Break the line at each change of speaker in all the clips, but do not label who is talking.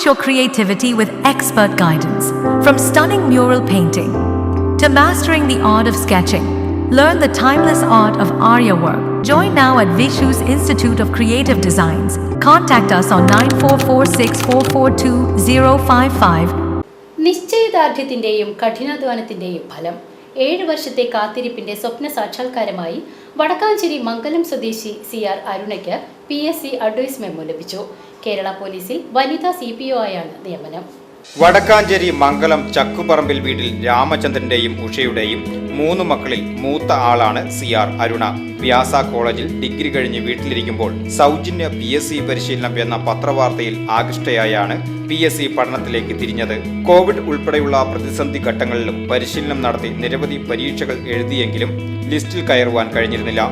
Unleash your creativity with expert guidance. From stunning mural painting to mastering the art of sketching, learn the timeless art of Arya work. Join now at Vishu's Institute of Creative Designs. Contact us on 9446442055
നിശ്ചയദാർഢ്യത്തിന്റെയും കഠിനാധ്വാനത്തിന്റെയും ഫലം ഏഴ് വർഷത്തെ കാത്തിരിപ്പിന്റെ സ്വപ്ന സാക്ഷാത്കാരമായി വടക്കാഞ്ചേരി മംഗലം സ്വദേശി C R അരുണയ്ക്ക് P S C advice memo ലഭിച്ചു. കേരള പോലീസിൽ വനിതാ C P O ആയാണ് നിയമനം.
വടക്കാഞ്ചേരി മംഗലം ചക്കുപറമ്പിൽ വീട്ടിൽ രാമചന്ദ്രന്റെയും ഉഷയുടെയും മൂന്ന് മക്കളിൽ മൂത്ത ആളാണ് സി ആർ അരുണ. വ്യാസ കോളേജിൽ ഡിഗ്രി കഴിഞ്ഞ് വീട്ടിലിരിക്കുമ്പോൾ സൗജന്യ പി എസ് സി പരിശീലനം എന്ന പത്രവാർത്തയിൽ ആകൃഷ്ടയായാണ് പി എസ് സി പഠനത്തിലേക്ക് തിരിഞ്ഞത്. കോവിഡ് ഉൾപ്പെടെയുള്ള പ്രതിസന്ധി ഘട്ടങ്ങളിലും പരിശീലനം നടത്തി നിരവധി പരീക്ഷകൾ എഴുതിയെങ്കിലും ലിസ്റ്റിൽ കയറുവാൻ കഴിഞ്ഞിരുന്നില്ല.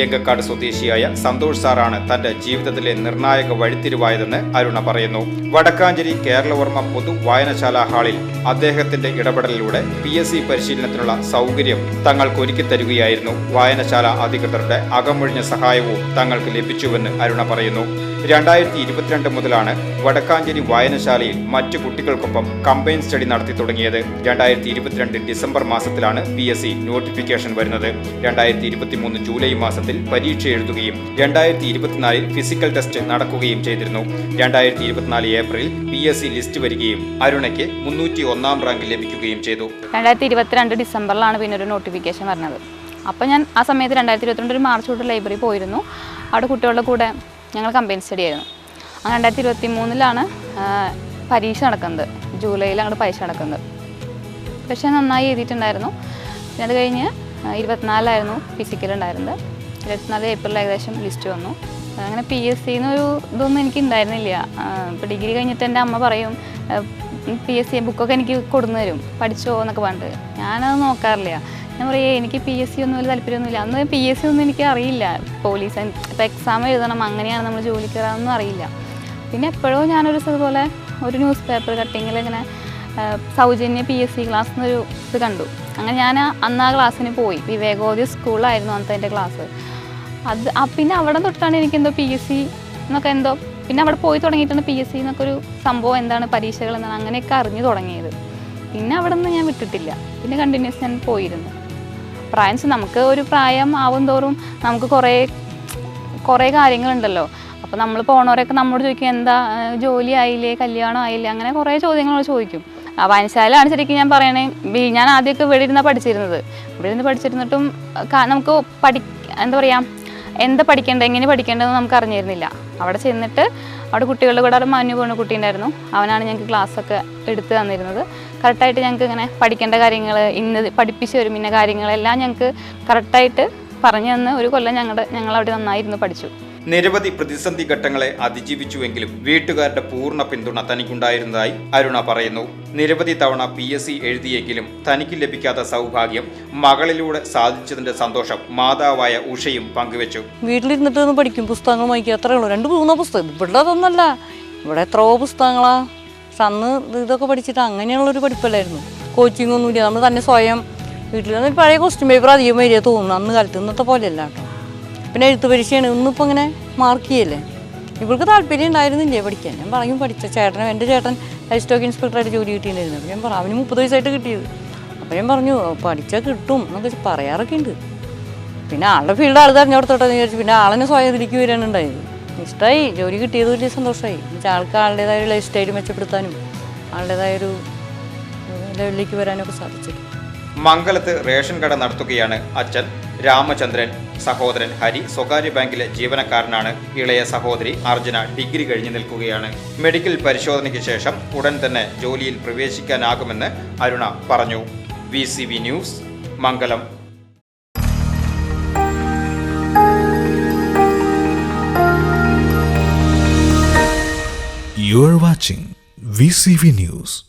ഏങ്കക്കാട് സ്വദേശിയായ സന്തോഷ് സാറാണ് തന്റെ ജീവിതത്തിലെ നിർണായക വഴിത്തിരിവായതെന്ന് അരുണ പറയുന്നു. വടക്കാഞ്ചേരി കേരളവർമ്മ പൊതു വായനശാല ഹാളിൽ അദ്ദേഹത്തിന്റെ ഇടപെടലിലൂടെ പി എസ് സി പരിശീലനത്തിനുള്ള സൗകര്യം തങ്ങൾക്ക് ഒരുക്കി തരികയായിരുന്നു. വായനശാല അധികൃതരുടെ അകമൊഴിഞ്ഞ സഹായവും തങ്ങൾക്ക് ലഭിച്ചുവെന്ന് അരുണ പറയുന്നു. രണ്ടായിരത്തി ഇരുപത്തിരണ്ട് മുതലാണ് വടക്കാഞ്ചേരി വായനശാലയിൽ മറ്റു കുട്ടികൾക്കൊപ്പം കമ്പൈൻ സ്റ്റഡി നടത്തി തുടങ്ങിയത്. രണ്ടായിരത്തി ഇരുപത്തിരണ്ട് ഡിസംബർ മാസത്തിലാണ് പി എസ് സി നോട്ടിഫിക്കേഷൻ വരുന്നത്. രണ്ടായിരത്തി ഇരുപത്തിമൂന്ന് ജൂലൈ മാസത്തിൽ പരീക്ഷ എഴുതുകയും രണ്ടായിരത്തി ഇരുപത്തിനാലിൽ ഫിസിക്കൽ ടെസ്റ്റ് നടക്കുകയും ചെയ്തിരുന്നു. രണ്ടായിരത്തി ഇരുപത്തിനാല് April P S C list വരികയും അരുണയ്ക്ക് മുന്നൂറ്റി ഒന്നാം റാങ്ക് ലഭിക്കുകയും ചെയ്തു.
രണ്ടായിരത്തി ഇരുപത്തിരണ്ട് ഡിസംബറിലാണ് പിന്നെ ഒരു നോട്ടിഫിക്കേഷൻ വരുന്നത് അപ്പോൾ ഞാൻ ആ സമയത്ത് രണ്ടായിരത്തി ഇരുപത്തിരണ്ട് ഒരു മാർച്ച് തൊട്ട് ലൈബ്രറി പോയിരുന്നു. അവിടെ കുട്ടികളുടെ കൂടെ ഞങ്ങൾ കമ്പൈൻ സ്റ്റഡി ആയിരുന്നു അങ്ങനെ രണ്ടായിരത്തി ഇരുപത്തി മൂന്നിലാണ് പരീക്ഷ നടക്കുന്നത്. ജൂലൈയിൽ പരീക്ഷ നടക്കുന്നത്. പക്ഷേ നന്നായി എഴുതിയിട്ടുണ്ടായിരുന്നു. പിന്നെ അത് കഴിഞ്ഞ് ഇരുപത്തിനാലായിരുന്നു ഫിസിക്കൽ ഉണ്ടായിരുന്നത്. ഇരുപത്തിനാല് ഏപ്രിൽ ഏകദേശം ലിസ്റ്റ് വന്നു. അങ്ങനെ പി എസ് സിന്ന് ഒരു ഇതൊന്നും എനിക്ക് ഉണ്ടായിരുന്നില്ല. ഇപ്പോൾ ഡിഗ്രി കഴിഞ്ഞിട്ട് എന്റെ അമ്മ പറയും പി എസ് സി ബുക്കൊക്കെ എനിക്ക് കൊടുന്നു തരും. പഠിച്ചോ എന്നൊക്കെ പറഞ്ഞിട്ട്. ഞാനത് നോക്കാറില്ല. ഞാൻ പറയേ എനിക്ക് പി എസ് സി ഒന്നും വലിയ താല്പര്യമൊന്നുമില്ല. അന്ന് പി എസ് സി ഒന്നും എനിക്ക് അറിയില്ല. പോലീസ് ഇപ്പോൾ എക്സാം എഴുതണം അങ്ങനെയാണ് നമ്മൾ ജോലി കയറാമെന്നും അറിയില്ല. പിന്നെ എപ്പോഴോ ഞാനൊരു ഇതുപോലെ ഒരു ന്യൂസ് പേപ്പർ കട്ടിങ്ങിൽ ഇങ്ങനെ സൗജന്യ പി എസ് സി ക്ലാസ് എന്നൊരു ഇത് കണ്ടു. അങ്ങനെ ഞാൻ അന്ന് ആ ക്ലാസ്സിന് പോയി. വിവേകോദയ സ്കൂളിലായിരുന്നു അന്നത്തെ എന്റെ ക്ലാസ് അത് പിന്നെ അവിടെ തൊട്ടാണ് എനിക്ക് എന്തോ പി എസ് സി എന്നൊക്കെ എന്തോ പിന്നെ അവിടെ പോയി തുടങ്ങിയിട്ടാണ് പി എസ് സി എന്നൊക്കെ ഒരു സംഭവം എന്താണ് പരീക്ഷകൾ എന്താണ് അങ്ങനെയൊക്കെ അറിഞ്ഞു തുടങ്ങിയത്. പിന്നെ അവിടെ നിന്ന് ഞാൻ വിട്ടിട്ടില്ല. പിന്നെ കണ്ടിന്യൂസ് ഞാൻ പോയിരുന്നു. പ്രായം നമുക്ക് ഒരു പ്രായം ആവും തോറും നമുക്ക് കുറേ കുറേ കാര്യങ്ങളുണ്ടല്ലോ. അപ്പോൾ നമ്മൾ പോണവരൊക്കെ നമ്മോട് ചോദിക്കും എന്താ ജോലി ആയില്ലേ? കല്യാണം ആയില്ലേ? അങ്ങനെ കുറേ ചോദ്യങ്ങൾ ചോദിക്കും. ആ വായനശാലയാണ് ശരിക്കും ഞാൻ പറയണേ ഞാൻ ആദ്യമൊക്കെ ഇവിടെ ഇരുന്നാണ് പഠിച്ചിരുന്നത്. ഇവിടെ ഇരുന്ന് പഠിച്ചിരുന്നിട്ടും നമുക്ക് പഠി എന്താ പറയുക എന്താ പഠിക്കേണ്ടത് എങ്ങനെ പഠിക്കേണ്ടതെന്ന് നമുക്ക് അറിഞ്ഞിരുന്നില്ല. അവിടെ ചെന്നിട്ട് അവിടെ കുട്ടികളുടെ കൂടെ അവിടെ മഞ്ഞു പോകുന്ന കുട്ടി ഉണ്ടായിരുന്നു. അവനാണ് ഞങ്ങൾക്ക് ക്ലാസ്സൊക്കെ എടുത്തു തന്നിരുന്നത്. കറക്റ്റായിട്ട് ഞങ്ങൾക്ക് ഇങ്ങനെ പഠിക്കേണ്ട കാര്യങ്ങൾ ഇന്ന് പഠിപ്പിച്ച് വരും ഇന്ന കാര്യങ്ങളെല്ലാം ഞങ്ങൾക്ക് കറക്റ്റായിട്ട് പറഞ്ഞു തന്ന് ഒരു കൊല്ലം ഞങ്ങളുടെ ഞങ്ങൾ അവിടെ നന്നായിരുന്നു പഠിച്ചു.
നിരവധി പ്രതിസന്ധി ഘട്ടങ്ങളെ അതിജീവിച്ചുവെങ്കിലും വീട്ടുകാരുടെ പൂർണ പിന്തുണ തനിക്കുണ്ടായിരുന്നതായി അരുണ പറയുന്നു. നിരവധി തവണ പി എസ് സി എഴുതിയെങ്കിലും തനിക്ക് ലഭിക്കാത്ത സൗഭാഗ്യം മകളിലൂടെ സാധിച്ചതിന്റെ സന്തോഷം മാതാവായ ഉഷയും പങ്കുവച്ചു.
വീട്ടിലിരുന്നിട്ട് പഠിക്കും പുസ്തകങ്ങൾ വായിക്കുക. അത്രേ ഉള്ളൂ. രണ്ട് മൂന്നോ പുസ്തകം. ഇവിടെ ഇവിടെ എത്രയോ പുസ്തകങ്ങളാ. അന്ന് ഇതൊക്കെ പഠിച്ചിട്ട് അങ്ങനെയുള്ളൊരു പഠിപ്പല്ലായിരുന്നു. കോച്ചിങ് ഒന്നുമില്ല. നമ്മൾ തന്നെ സ്വയം വീട്ടിൽ പഴയ ക്വസ്റ്റ്യൻ പേപ്പർ അധികം വരിക തോന്നുന്നു. അന്ന് കാലത്ത് ഇന്നത്തെ പോലെയല്ല കേട്ടോ. പിന്നെ എഴുത്ത് പരീക്ഷയാണ്. ഇന്നിപ്പോൾ ഇങ്ങനെ മാർക്ക് ചെയ്യല്ലേ? ഇവൾക്ക് താല്പര്യം ഉണ്ടായിരുന്നില്ലേ പഠിക്കാൻ? ഞാൻ പറയും പഠിച്ച ചേട്ടനും എന്റെ ചേട്ടൻ ഹൈ സ്റ്റോക്ക് ഇൻസ്പെക്ടറായിട്ട് ജോലി കിട്ടിയിട്ടുണ്ടായിരുന്നു. അപ്പോൾ ഞാൻ പറഞ്ഞു അവന് മുപ്പത് വയസ്സായിട്ട് കിട്ടിയത്. അപ്പോൾ ഞാൻ പറഞ്ഞു പഠിച്ചാൽ കിട്ടും. എന്നൊക്കെ പറയാറൊക്കെ ഉണ്ട്. പിന്നെ ആളുടെ ഫീൽഡ് ആൾ തെരഞ്ഞെടുത്തോട്ടെന്ന് വിചാരിച്ചു. പിന്നെ ആളിനെ സ്വയം തിരിക്കു വരാണ് ഉണ്ടായത്. ഇഷ്ടമായി ജോലി കിട്ടിയത് വലിയ സന്തോഷമായി. എന്നുവെച്ചാൽ ആൾക്ക് ആളുടേതായ ഒരു ലൈഫ് സ്റ്റൈൽ മെച്ചപ്പെടുത്താനും ആളുടേതായ ഒരു ലെവലിലേക്ക് വരാനൊക്കെ സാധിച്ചു.
മംഗലത്ത് റേഷൻ കട നടത്തുകയാണ് അച്ഛൻ. രാമചന്ദ്രൻ സഹോദരൻ ഹരി സ്വകാര്യ ബാങ്കിലെ ജീവനക്കാരനാണ്. ഇളയ സഹോദരി അർജുന ഡിഗ്രി കഴിഞ്ഞു നിൽക്കുകയാണ്. മെഡിക്കൽ പരിശോധനയ്ക്ക് ശേഷം ഉടൻ തന്നെ ജോലിയിൽ പ്രവേശിക്കാനാകുമെന്ന് അരുണ പറഞ്ഞു. V news Mangalam.
You are watching VCV News.